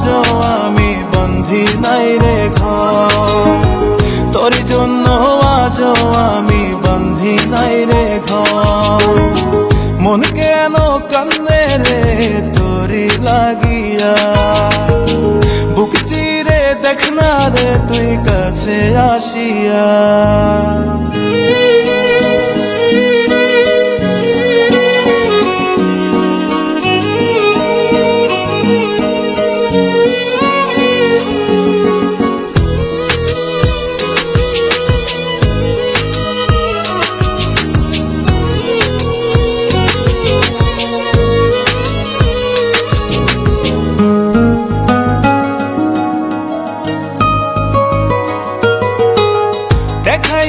আজ আমি বন্ধি নাই রে।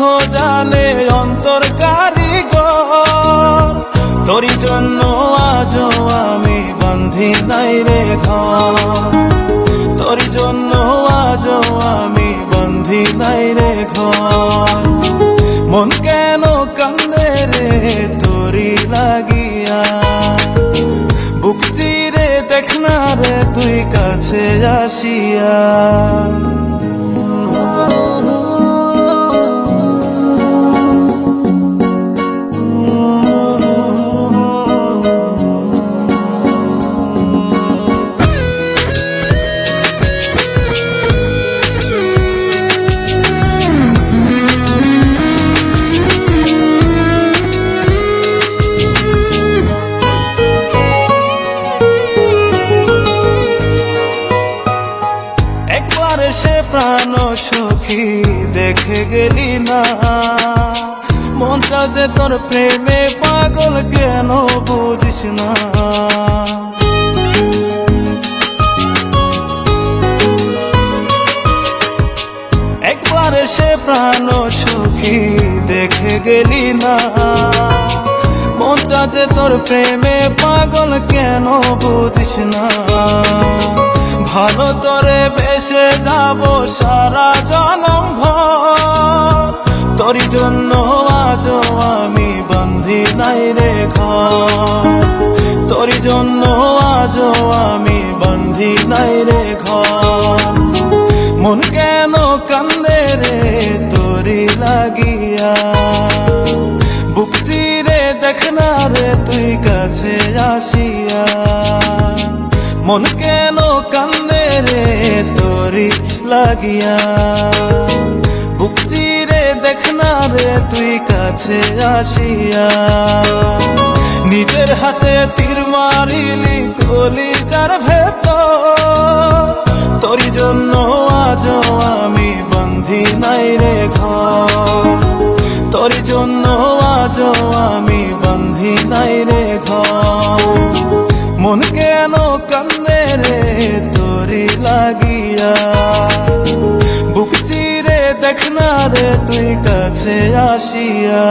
জানে অন্তর কারিগর তোরি জন্য আজ আমি বান্ধি নাই রে ঘর। তোরি জন্য আজ আমি বান্ধি নাই রে ঘর। মন কেন কান্দে রে তোরি লাগিয়া? বুক চিরে দেখ না রে তুই কাছে আসিয়া। সখী দেখে গেলি না। মনটা যে তোর প্রেমে পাগল কেন বুঝিস না। একবার সে প্রাণ সুখী দেখে গেলি না। মনটা যে তোর প্রেমে পাগল কেন বুঝিস না। তোরে বেসে যাব সারা জনম ভর তোর জন্য আজ আমি বন্ধি নাই রে ঘর। তোর জন্য আজ আমি বন্ধি নাই রে ঘর। মন কেন কান্দে রে তোরি লাগিয়া? বুক চিরে দেখ না রে তুই কাছে আসিয়া। মন কেন লাগিয়া। বুক চিরে দেখ রে তুই কাছে আসিয়া। নিজের হাতে তীর মারিলি কলি যার ভেতর। তোরি জন্য আজ আমি বন্ধি নাই রে ঘর। তোরি জন্য আজ আমি বন্ধি নাই রে ঘর। মন কেন কান্দে রে তোরি লাগিয়া? তুই কাছে আসিয়া।